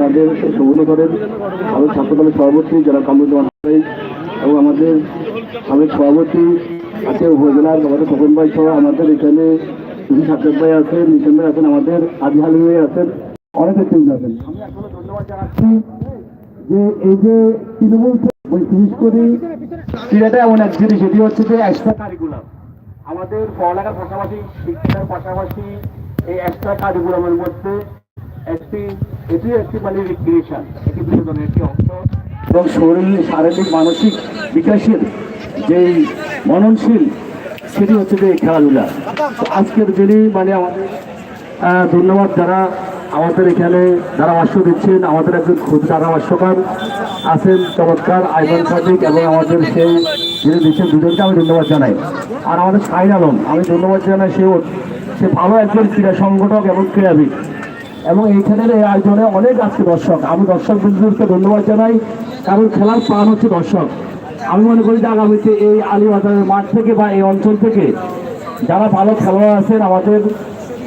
আমাদের সৌগত করেন। আমাদের ছাত্রদলের সভাপতি যারা কামরুজ্জামান এবং আমাদের সাবেক সভাপতি আছে উপজেলার আমাদের খোকন ভাই সহ আমাদের এখানে সুধী সাজ্জাদ ভাই আছেন মিশন ভাই আছেন, আমাদের আদি হালিম ভাই আছেন। অনেকে ধন্যবাদ জানাচ্ছি যে এই যে তৃণমূল বিশেষ করে ক্রীড়াটা এমন এক জিনিস, সেটি হচ্ছে যে এক্সট্রা কারিকুলাম আমাদের পড়ালেখার পাশাপাশি শিক্ষার পাশাপাশি এই এক্সট্রা কারিকুলামের মধ্যে একটি এটি একটি মানে রিক্রিয়েশন বিনোদনের একটি অংশ। এবং শরীর, শারীরিক, মানসিক বিকাশের যেই মননশীল, সেটি হচ্ছে যে খেলাধুলা। আজকের যিনি মানে আমাদের ধন্যবাদ যারা আমাদের এখানে যারা ধারাভাষ্য দিচ্ছেন। আমাদের একজন খুব ধারাভাষ্যকার আছেন, চমৎকার, আইমান সাদিক, এবং আমাদের সেই যিনি দিচ্ছেন দুজনকে আমি ধন্যবাদ জানাই। আর আমাদের সাইন আলম, আমি ধন্যবাদ জানাই, সেও সে ভালো একজন ক্রীড়া সংগঠক এবং ক্রীড়াবিদ। এবং এইখানের এই আয়োজনে অনেক আজকে দর্শক। আমি দর্শক বিন্দুকে ধন্যবাদ জানাই। কারণ খেলার প্রাণ হচ্ছে দর্শক। আমি মনে করি যে আগামীতে এই আলিবাজারের মাঠ থেকে বা এই অঞ্চল থেকে যারা ভালো খেলোয়াড় আছেন, আমাদের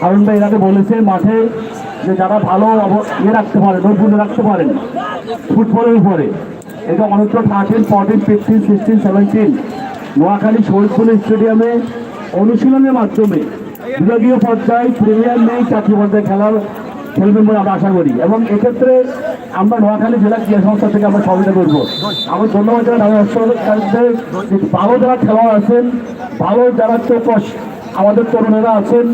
হারুন ভাই এরাকে বলেছে মাঠে যে যারা ভালো ইয়ে রাখতে পারে নৈপুণ্য রাখতে পারেন, ফুটবলের উপরে। এটা অনেকটা thirteen fourteen fifteen sixteen seventeen Noakhali Shahidpur স্টেডিয়ামে অনুশীলনের মাধ্যমে বিভাগীয় পর্যায়ে প্রিমিয়ার লিগ চাকরি পর্যায়ে খেলার খেলবেন বলে আমরা আশা করি। এবং এক্ষেত্রে আমরা নোয়াখালী জেলা ক্রীড়া সংস্থা থেকে আমরা সহযোগিতা করব। আমার ধন্যবাদ জানাই ভালো যারা খেলোয়াড় আছেন, ভালো যারা চৌকস আমাদের তরুণেরা আছেন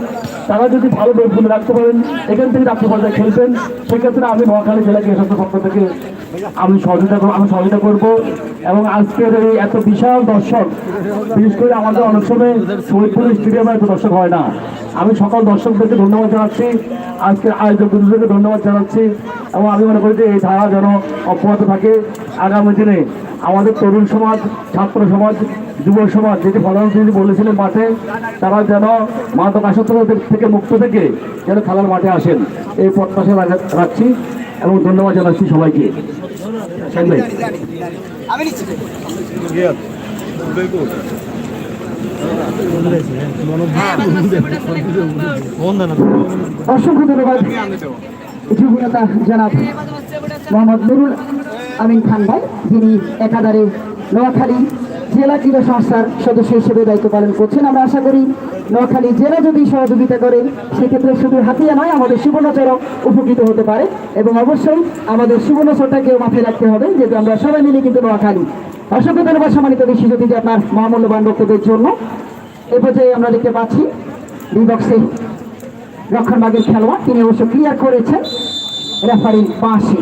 তারা যদি ভালো নৈপুণ্য রাখতে পারেন, এখান থেকে রাখতে পর্যায়ে খেলবেন। সেক্ষেত্রে আমি নোয়াখালী জেলা ক্রীড়া সংস্থার পক্ষ থেকে আমি সহযোগিতা করব আমি সহযোগিতা করব। এবং আজকের এই এত বিশাল দর্শক, বিশেষ করে আমাদের অনেক সময় শহীদপুর স্টেডিয়ামে এত দর্শক হয় না। আমি সকল দর্শকদেরকে ধন্যবাদ জানাচ্ছি। আজকের আয়োজকদেরকে ধন্যবাদ জানাচ্ছি। এবং আমি মনে করি যে এই ধারা যেন অব্যাহত থাকে। আগামী দিনে আমাদের তরুণ সমাজ, ছাত্র সমাজ, যুব সমাজ যেটি প্রধানমন্ত্রী বলেছিলেন মাঠে, তারা যেন মাদক থেকে মুক্ত থেকে যেন খেলার মাঠে আসেন। এই প্রত্যাশা রাখা- রাখছি এবং ধন্যবাদ জানাচ্ছি সবাইকে। অসংখ্য ধন্যবাদ। জনাব মোহাম্মদ নুরুল আমিন খান ভাই, যিনি একাধারে নোয়াখালী জেলা ক্রীড়া সংস্থার সদস্য হিসেবে দায়িত্ব পালন করছেন। আমরা আশা করি নোয়াখালী জেলা যদি সহযোগিতা করে, সেক্ষেত্রে শুধু হাতিয়া নয়, আমাদের সুবর্ণচরও উপকৃত হতে পারে। এবং অবশ্যই আমাদের সুবর্ণচরটাকেও মাথায় রাখতে হবে, যেহেতু আমরা সবাই মিলে কিন্তু নোয়াখালী। অসংখ্য ধন্যবাদ সম্মানিত বিশেষ অতিথি আপনার মহামূল্যবান বক্তব্যের জন্য। এ পর্যায়ে আমরা দেখতে পাচ্ছি দুই বক্সে রক্ষণবাগের খেলোয়াড়, তিনি অবশ্য ক্লিয়ার করেছেন। রেফারি পাশে।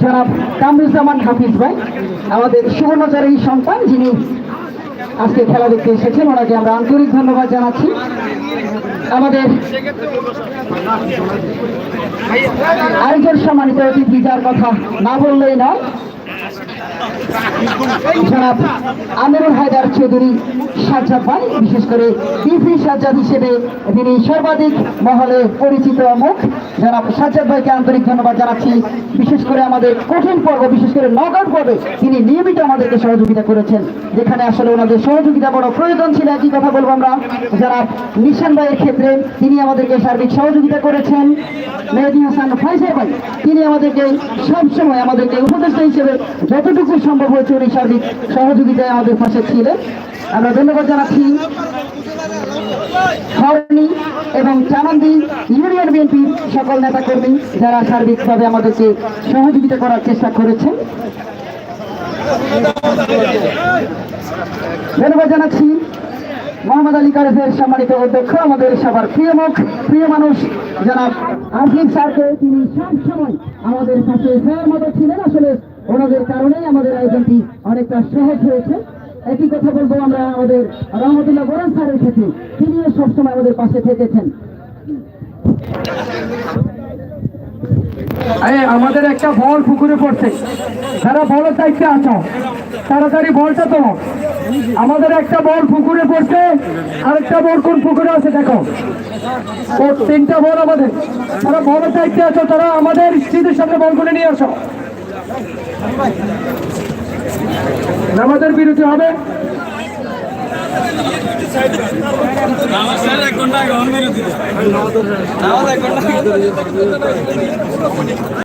জনাব কামরুজ্জামান হাফিজ ভাই, আমাদের সুবর্ণচরের সন্তান, যিনি আজকে খেলা দেখতে এসেছেন, ওনাকে আমরা আন্তরিক ধন্যবাদ জানাচ্ছি। আমাদের আরেকজন সম্মানিত অতিথি, যার কথা না বললেই নয় জনাব আমিরুল হায়দার চৌধুরী সাজ্জাদ ভাই, বিশেষ করে বিপি সাজ্জাদ হিসেবে তিনি সর্বাধিক মহলে পরিচিত মুখ। জনাব সাজ্জাদ ভাইকে আন্তরিক ধন্যবাদ জানাচ্ছি। বিশেষ করে আমাদের কঠিন পর্ব, বিশেষ করে নগর পর্বে তিনি নিয়মিত আমাদেরকে সহযোগিতা করেছেন, যেখানে আসলে ওনাদের সহযোগিতা বড় প্রয়োজন ছিল, একই কথা বলব আমরা। জনাব নিশান ভাইয়ের ক্ষেত্রে তিনি আমাদেরকে সার্বিক সহযোগিতা করেছেন। মেহেদি হাসান ফাইসার ভাই, তিনি আমাদেরকে সবসময় আমাদেরকে উপদেষ্টা হিসেবে যতটুকু সম্ভব হয়েছে উনি সার্বিক সহযোগিতায় আমাদের পাশে ছিলেন। আমরা ধন্যবাদ জানাচ্ছি হরনি এবং চানন্দি ইউনিয়ন বিএনপির সকল নেতাকর্মী যারা সার্বিকভাবে আমাদেরকে সহযোগিতা করার চেষ্টা করেছেন। ধন্যবাদ জানাচ্ছি মোহাম্মদ আলী কারেফের সম্মানিত অধ্যক্ষ, আমাদের সবার প্রিয় মুখ, প্রিয় মানুষ, জনাব আফিফ স্যারকে তিনি সবসময় আমাদের মতো ছিলেন। আসলে ওনাদের কারণেই আমাদের আয়োজনটি অনেকটা সহজ হয়েছে। একই কথা বলব আমরা আমাদের রহমতুল্লাহ বরান স্যারের ক্ষেত্রে। তিনিও সবসময় আমাদের পাশে থেকেছেন। আমাদের একটা বল পুকুরে পড়ছে। যারা বলের দায়িত্বে আছো, তাড়াতাড়ি বলটা তো আমাদের একটা বল পুকুরে পড়ছে, আরেকটা বল কোন পুকুরে আছে দেখো। তিনটা বল আমাদের। যারা বলের দায়িত্বে আছো, তারা আমাদের স্ত্রীদের সামনে বলগুলো নিয়ে আসো। আমাদের বিরতি হবে? আমার এক ঘণ্টা